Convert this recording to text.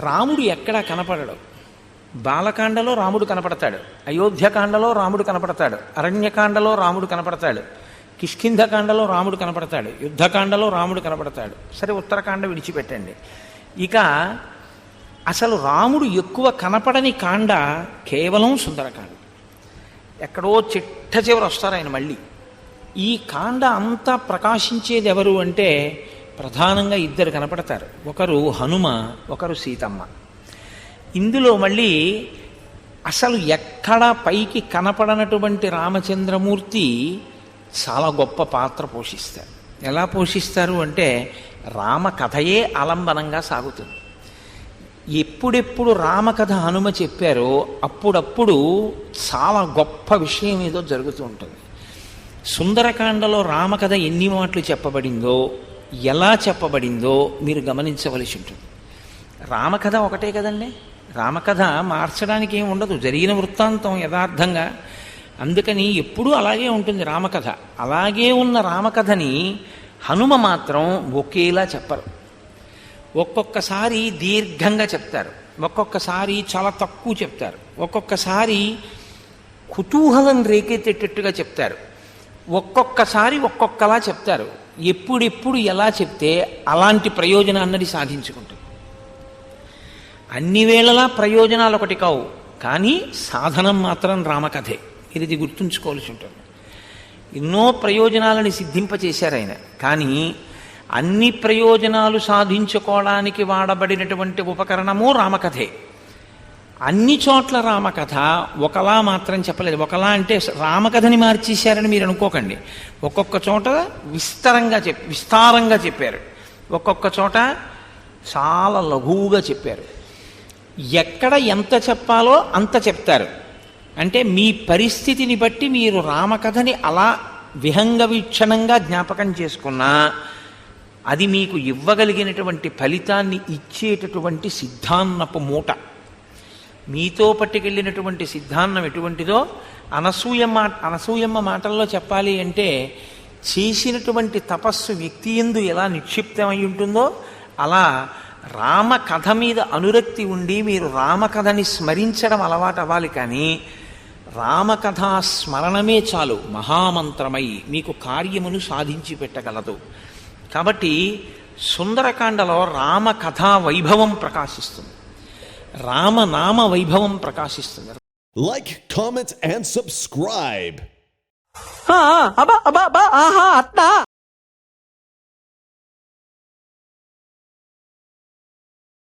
రాముడు ఎక్కడా కనపడడు. బాలకాండలో రాముడు కనపడతాడు. అయోధ్యకాండలో రాముడు కనపడతాడు. అరణ్యకాండలో రాముడు కనపడతాడు. కిష్కింధకాండలో రాముడు కనపడతాడు. యుద్ధకాండలో రాముడు కనపడతాడు. సరే ఉత్తరకాండ విడిచిపెట్టండి. ఇక అసలు రాముడు ఎక్కువ కనపడని కాండ కేవలం సుందరకాండ. ఎక్కడో చిట్ట చివరి వస్తారు ఆయన మళ్ళీ. ఈ కాండ అంతా ప్రకాశించేది ఎవరు అంటే ప్రధానంగా ఇద్దరు కనపడతారు. ఒకరు హనుమ ఒకరు సీతమ్మ. ఇందులో మళ్ళీ అసలు ఎక్కడ పైకి కనపడనటువంటి రామచంద్రమూర్తి చాలా గొప్ప పాత్ర పోషిస్తారు. ఎలా పోషిస్తారు అంటే రామకథయే ఆలంబనంగా సాగుతుంది. ఎప్పుడెప్పుడు రామకథ హనుమ చెప్పారో అప్పుడప్పుడు చాలా గొప్ప విషయం ఏదో జరుగుతూ ఉంటుంది. సుందరకాండలో రామకథ ఎన్ని మాటలు చెప్పబడిందో ఎలా చెప్పబడిందో మీరు గమనించవలసి ఉంటుంది. రామకథ ఒకటే కదండి. రామకథ మార్చడానికి ఏం ఉండదు. జరిగిన వృత్తాంతం యథార్థంగా. అందుకని ఎప్పుడూ అలాగే ఉంటుంది రామకథ. అలాగే ఉన్న రామకథని హనుమ మాత్రం ఒకేలా చెప్పరు. ఒక్కొక్కసారి దీర్ఘంగా చెప్తారు. ఒక్కొక్కసారి చాలా తక్కువ చెప్తారు. ఒక్కొక్కసారి కుతూహలం రేకెత్తేటట్టుగా చెప్తారు. ఒక్కొక్కసారి ఒక్కొక్కలా చెప్తారు. ఎప్పుడెప్పుడు ఎలా చెప్తే అలాంటి ప్రయోజనాన్నది సాధించుకుంటుంది. అన్ని వేళలా ప్రయోజనాలు ఒకటి కావు కానీ సాధనం మాత్రం రామకథే. ఇది గుర్తుంచుకోవాల్సి ఉంటుంది ఎన్నో ప్రయోజనాలని సిద్ధింపచేశారు ఆయన కానీ అన్ని ప్రయోజనాలు సాధించుకోవడానికి వాడబడినటువంటి ఉపకరణము రామకథే. అన్ని చోట్ల రామకథ ఒకలా మాత్రం చెప్పలేదు. ఒకలా అంటే రామకథని మార్చేశారని మీరు అనుకోకండి. ఒక్కొక్క చోట విస్తరంగా చెప్ విస్తారంగా చెప్పారు. ఒక్కొక్క చోట చాలా లఘువుగా చెప్పారు. ఎక్కడ ఎంత చెప్పాలో అంత చెప్తారు. అంటే మీ పరిస్థితిని బట్టి మీరు రామకథని అలా విహంగ వీక్షణంగా జ్ఞాపకం చేసుకున్నా అది మీకు ఇవ్వగలిగినటువంటి ఫలితాన్ని ఇచ్చేటటువంటి సిద్ధాన్నపు మూట. మీతో పట్టుకెళ్ళినటువంటి సిద్ధాంతం ఎటువంటిదో అనసూయ అనసూయమ్మ మాటల్లో చెప్పాలి అంటే చేసినటువంటి తపస్సు వ్యక్తి ఎందు ఎలా నిక్షిప్తమై ఉంటుందో అలా రామకథ మీద అనురక్తి ఉండి మీరు రామకథని స్మరించడం అలవాటు అవ్వాలి కానీ రామకథా స్మరణమే చాలు మహామంత్రమై మీకు కార్యమును సాధించి పెట్టగలదు. కాబట్టి సుందరకాండలో రామకథా వైభవం ప్రకాశిస్తుంది. రామనామ వైభవం ప్రకాశిస్తుంది Like, comment, and subscribe. ఆ, అబ్బా అబ్బా అబ్బా ఆహా అట్నా